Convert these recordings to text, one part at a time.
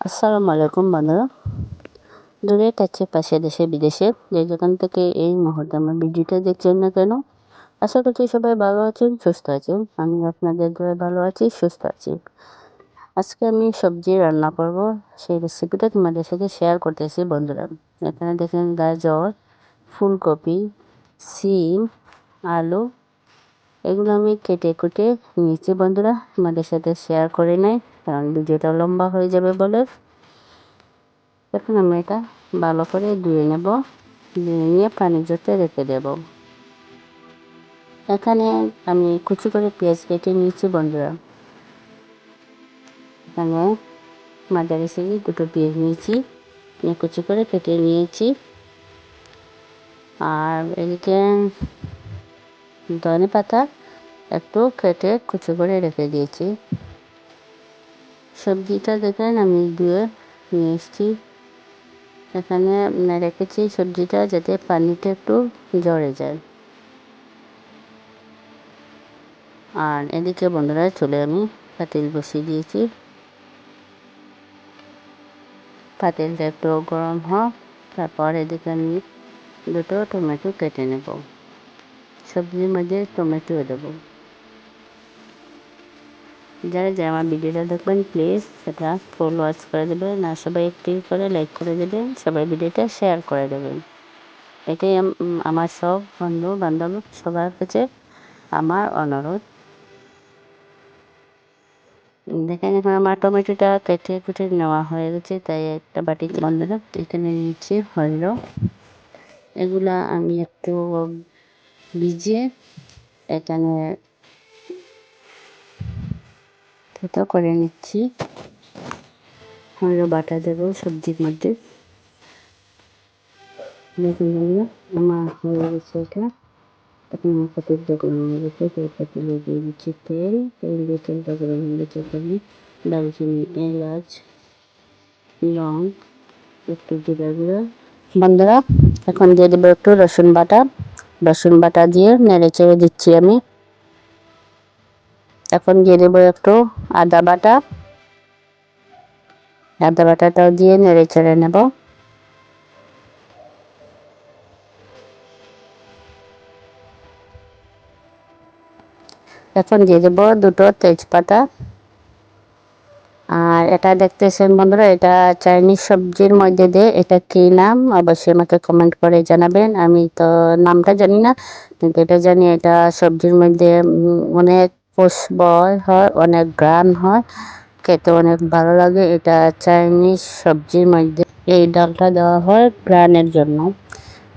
আসসালামু আলাইকুম বন্ধুরা দূরের কাছে পাশে দেশে, বিদেশে, যে যেখান থেকে এই মুহূর্তে আমার ভিডিওটা দেখছেন না কেন, আশা করছি সবাই ভালো আছেন, সুস্থ আছেন। আমি আপনাদের ধরে ভালো আছি, সুস্থ আছি। আজকে আমি সবজি রান্না করব। সেই রেসিপিটা তোমাদের সাথে শেয়ার করতেছি, বন্ধুরা। এখানে দেখেন গাজর, ফুলকপি, সিম, আলু, এগুলো আমি কেটে কুটে নিয়েছি, বন্ধুরা। তোমাদের সাথে শেয়ার করে নেই। কারণ ভিডিওটা লম্বা হয়ে যাবে বলে, এখন আমি এটা ভালো করে ধুয়ে নেব। ধুয়ে নিয়ে পানি জোতে রেখে দেব। এখানে আমি কুচি করে পেঁয়াজ কেটে নিয়েছি বন্ধুরা। এখানে মাঝারি সাইজে দুটো পেঁয়াজ নিয়েছি, নিয়ে কুচি করে কেটে নিয়েছি। আর এদিকে ধনে পাতা একটু কেটে কুচি করে রেখে দিয়েছি। সবজিটা দেখেন, আমি ধুয়ে নিয়ে এসেছি। এখানে রেখেছি সবজিটা যাতে পানিটা একটু জড়ে যায়। আর এদিকে বন্ধুরা চলে আমি পাতিল বসিয়ে দিয়েছি। পাতিলটা একটু গরম হোক, তারপর এদিকে আমি দুটো টমেটো কেটে নেব। সবজির মধ্যে টমেটো দেবো। যারা যারা আমার ভিডিওটা দেখবেন প্লিজ সেটা ফুল ওয়াচ করে দেবেন আর সবাই একটি করে লাইক করে দেবেন, সবাই ভিডিওটা শেয়ার করে দেবেন। এটাই আমার সব বন্ধু, বান্ধব সবার কাছে আমার অনুরোধ। দেখেন, এখন আমার টমেটোটা কেটে কুটে নেওয়া হয়ে গেছে, তাই একটা বাটি বন্ধুরা এখানে নিচ্ছি হইল। এগুলা আমি একটু ভিজিয়ে এখানে থেতো করে নিচ্ছি। আরও বাটা দেবো সবজির মধ্যে। দেখুন আমার হয়ে গেছে এটা। এখন আমার পাতিলটা গরম হয়ে গেছে, সেই পাতিলে দিয়ে দিচ্ছি তেল। তেল দিয়ে তেলটা গরম হয়ে গেছে এখানে। দারুচিনি, এলাচ, লং, একটু জিরা গুঁড়ো। বন্ধুরা, এখন দিয়ে দেবো একটু রসুন বাটা। রসুন বাটা দিয়ে নেড়ে চেড়ে দিচ্ছি আমি। এখন দিয়ে দেবো একটু আদা বাটা। আদা বাটাটাও দিয়ে নেড়ে চেড়ে নেব। এখন দিয়ে দেবো দুটো তেজপাতা। আর এটা দেখতেছেন বন্ধুরা, এটা চাইনিজ সবজির মধ্যে দিয়ে এটা কি নাম? অবশ্যই আমাকে কমেন্ট করে জানাবেন। আমি তো নামটা জানি না, কিন্তু এটা জানি এটা সবজির মধ্যে অনেক বয় হয়, অনেক গ্রান হয়। খেতে অনেক ভালো লাগে। এটা চাইনিজ সবজির মধ্যে এই ডালটা দেওয়া হয় গ্রানের জন্য।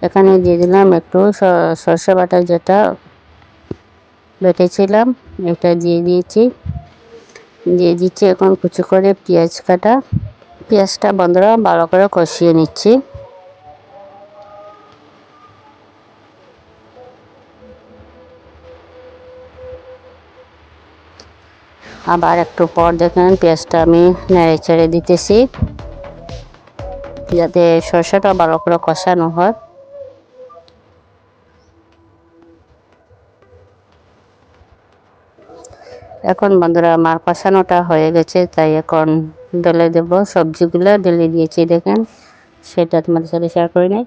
এখানে দিয়ে দিলাম একটু সর্ষে বাটা যেটা বেটেছিলাম, এটা দিয়ে দিয়েছি। দিয়ে দিচ্ছি এখন কুচি করে পেঁয়াজ কাটা। পেঁয়াজটা বন্ধুরা ভালো করে কষিয়ে নিচ্ছি। আবার একটু পর দেখেন পেঁয়াজটা আমি নেড়ে চেড়ে দিতেছি, যাতে সরষেটা ভালো করে কষানো হয়। এখন বন্ধুরা আমার কষানোটা হয়ে গেছে, তাই এখন ডলে দেবো সবজিগুলো ডলে দিয়েছি দেখেন, সেটা তোমাদের সাথে শেয়ার করে নেই।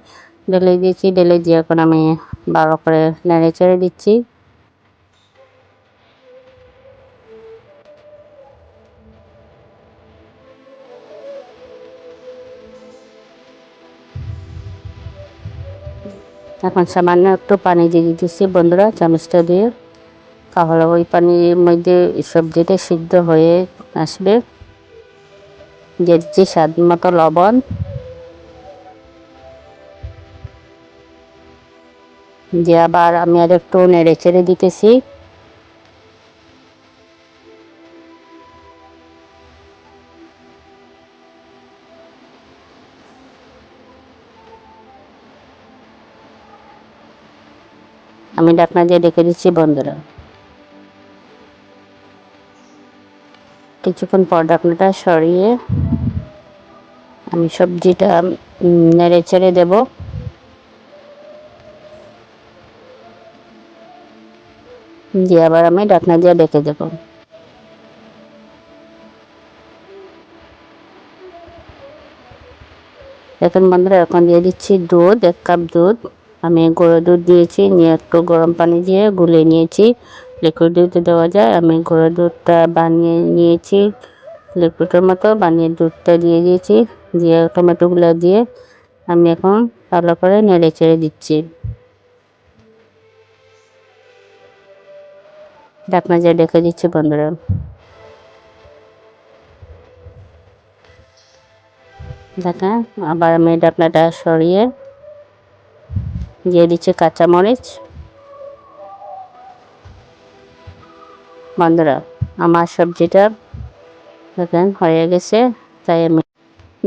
ডলে দিয়েছি ডলে দিয়ে এখন আমি ভালো করে নেড়ে চেড়ে দিচ্ছি। এখন সামান্য একটু পানি দিয়ে দিতেছি। বন্ধুরা, চামচটা দিয়ে তাহলে ওই পানির মধ্যে সবজিটা সিদ্ধ হয়ে আসবে দিয়ে দিচ্ছি স্বাদ মতো লবণ, দিয়ে আবার আমি আর একটু নেড়ে চেড়ে দিতেছি। আমি ডাকনা দিয়ে ডেকে দিচ্ছি বন্ধুরা। কিছুক্ষণ পর ডাকনাটা সরিয়ে আমি সবজিটা নেড়ে ছেড়ে দেব। দিয়ে আবার আমি ডাকনা দিয়ে ডেকে দেব। এখন বন্ধুরা, এখন দিয়ে দিচ্ছি দুধ, এক কাপ দুধ। আমি গরুর দুধ দিয়েছি, নিয়ে একটু গরম পানি দিয়ে গুলে নিয়েছি। লিকুইড দুধ দেওয়া যায়, আমি গরুর দুধটা বানিয়ে নিয়েছি। লিকুইডের মতো বানিয়ে দুধটা দিয়ে দিয়েছি, দিয়ে টমেটোগুলো দিয়ে আমি এখন ভালো করে নেড়ে চেড়ে দিচ্ছি। ডাকনা দিয়ে ডেকে দিচ্ছি, বন্ধুরা। ঢাকা আবার আমি ঢাকনাটা সরিয়ে দিয়ে দিচ্ছি কাঁচামরিচ। বন্ধুরা, আমার সবজিটা দেখেন হয়ে গেছে, তাই আমি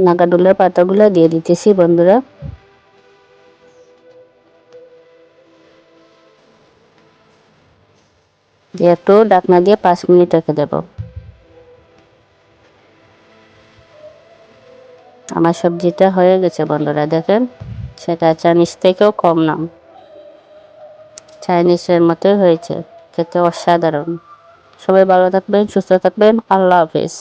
নাগাডুলের পাতাগুলো দিয়ে দিতেছি বন্ধুরা। দিয়ে একটু ডাকনা দিয়ে পাঁচ মিনিট রেখে দেব। আমার সবজিটা হয়ে গেছে বন্ধুরা, দেখেন। সেটা চাইনিজ থেকেও কম নাম। চাইনিজের মতোই হয়েছে, খেতে অসাধারণ। সবাই ভালো থাকবেন, সুস্থ থাকবেন, আল্লাহ হাফিজ।